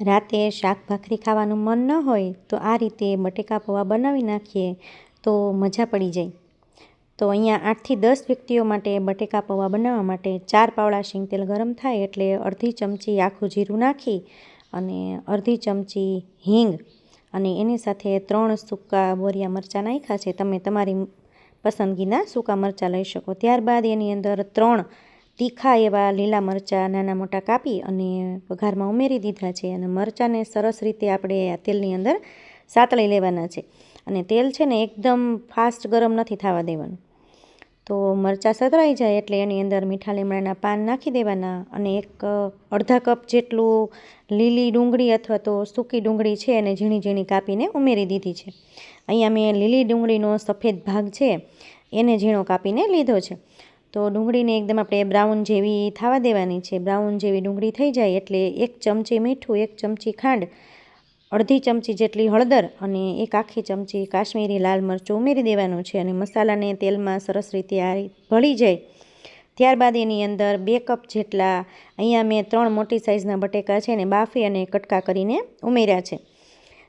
રાતે શાક ભાખરી ખાવાનું મન ન હોય તો આ રીતે બટેકા પૌવા બનાવી નાખીએ તો મજા પડી જાય. તો અહીંયા આઠથી દસ વ્યક્તિઓ માટે બટેકા પૌવા બનાવવા માટે ચાર પાવડા શીંગ તેલ ગરમ થાય એટલે અડધી ચમચી આખું જીરું નાખી અને અડધી ચમચી હિંગ અને એની સાથે ત્રણ સૂકા બોરિયા મરચાં નાખ્યા છે. તમે તમારી પસંદગીના સૂકા મરચાં લઈ શકો. ત્યારબાદ એની અંદર ત્રણ તીખા એવા લીલા મરચાં, નાના મોટા કાપી અને વઘારમાં ઉમેરી દીધા છે અને મરચાંને સરસ રીતે આપણે આ તેલની અંદર સાતળી લેવાના છે. અને તેલ છે ને એકદમ ફાસ્ટ ગરમ નથી થવા દેવાનું. તો મરચાં સતરાઈ જાય એટલે એની અંદર મીઠા લીમડાના પાન નાખી દેવાના અને એક અડધા કપ જેટલું લીલી ડુંગળી અથવા તો સૂકી ડુંગળી છે એને ઝીણી ઝીણી કાપીને ઉમેરી દીધી છે. અહીંયા મેં લીલી ડુંગળીનો સફેદ ભાગ છે એને ઝીણો કાપીને લીધો છે. તો ડુંગળીને એકદમ આપણે બ્રાઉન જેવી થવા દેવાની છે. બ્રાઉન જેવી ડુંગળી થઈ જાય એટલે એક ચમચી મીઠું, એક ચમચી ખાંડ, અડધી ચમચી જેટલી હળદર અને એક આખી ચમચી કાશ્મીરી લાલ મરચું ઉમેરી દેવાનું છે અને મસાલાને તેલમાં સરસ રીતે આ ભળી જાય. ત્યારબાદ એની અંદર બે કપ જેટલા અહીંયા મેં ત્રણ મોટી સાઇઝના બટેકા છે ને બાફી અને કટકા કરીને ઉમેર્યા છે.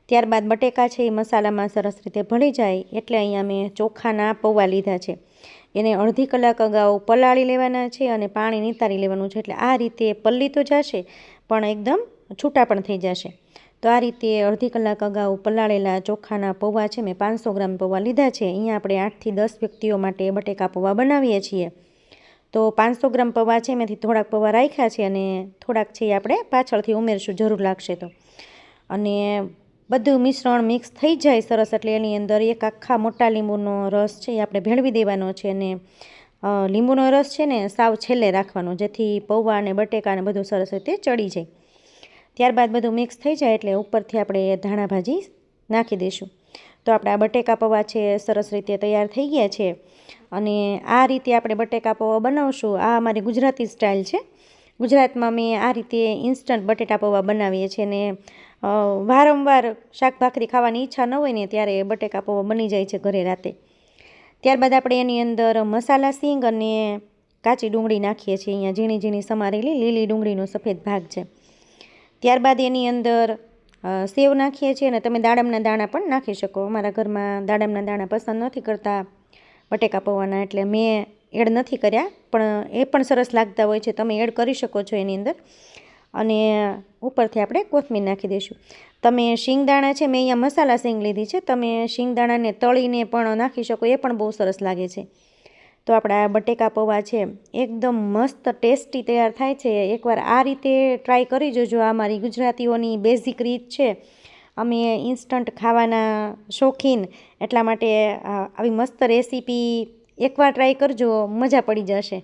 ત્યારબાદ બટેકા છે એ મસાલામાં સરસ રીતે ભળી જાય એટલે અહીંયા મેં ચોખાના પૌવા લીધા છે. એને અડધી કલાક અગાઉ પલાળી લેવાના છે અને પાણી નિતારી લેવાનું છે. એટલે આ રીતે પલ્લી તો જશે, પણ એકદમ છૂટા પણ થઈ જશે. તો આ રીતે અડધી કલાક અગાઉ પલાળેલા ચોખાના પૌવા છે, મેં પાંચસો ગ્રામ પૌવા લીધા છે. અહીંયા આપણે આઠથી દસ વ્યક્તિઓ માટે બટેકા પૌવા બનાવીએ છીએ. તો પાંચસો ગ્રામ પૌવા છે એમાંથી થોડાક પૌવા રાખ્યા છે અને થોડાક છે આપણે પાછળથી ઉમેરશું, જરૂર લાગશે તો. અને બધું મિશ્રણ મિક્સ થઈ જાય સરસ એટલે એની અંદર એક આખા મોટા લીંબુનો રસ છે એ આપણે ભેળવી દેવાનો છે અને લીંબુનો રસ છે ને સાવ છેલ્લે રાખવાનો, જેથી પૌવા અને બટેકા ને બધું સરસ રીતે ચડી જાય. ત્યારબાદ બધું મિક્સ થઈ જાય એટલે ઉપરથી આપણે ધાણા ભાજી નાખી દઈશું. તો આપણા બટેકા પૌવા છે સરસ રીતે તૈયાર થઈ ગયા છે અને આ રીતે આપણે બટેકા પૌવા બનાવશું. આ અમારી ગુજરાતી સ્ટાઇલ છે. ગુજરાતમાં મેં આ રીતે ઇન્સ્ટન્ટ બટેટા પૌવા બનાવીએ છીએ ને વારંવાર શાક ભાખરી ખાવાની ઈચ્છા ન હોય ને ત્યારે બટેકા પૌવા બની જાય છે ઘરે રાતે. ત્યારબાદ આપણે એની અંદર મસાલા, સિંગ અને કાચી ડુંગળી નાખીએ છીએ. અહીંયા ઝીણી ઝીણી સમારેલી લીલી ડુંગળીનો સફેદ ભાગ છે. ત્યારબાદ એની અંદર સેવ નાખીએ છીએ અને તમે દાડમના દાણા પણ નાખી શકો. અમારા ઘરમાં દાડમના દાણા પસંદ નથી કરતા બટેકા પૌવાના, એટલે મેં એડ નથી કર્યા, પણ એ પણ સરસ લાગતા હોય છે. તમે એડ કરી શકો છો એની અંદર. અને ઉપરથી આપણે કોથમીર નાખી દઈશું. તમે શિંગદાણા છે, મેં અહીંયા મસાલા શીંગ લીધી છે, તમે શિંગદાણાને તળીને પણ નાખી શકો, એ પણ બહુ સરસ લાગે છે. તો આપણા બટેકા પૌવા છે, એકદમ મસ્ત ટેસ્ટી તૈયાર થાય છે. એકવાર આ રીતે ટ્રાય કરી જોજો, આ મારી ગુજરાતીઓની બેઝિક રીત છે. અમે ઇન્સ્ટન્ટ ખાવાના શોખીન, એટલા માટે આવી મસ્ત રેસીપી એકવાર ટ્રાય કરજો, મજા પડી જશે.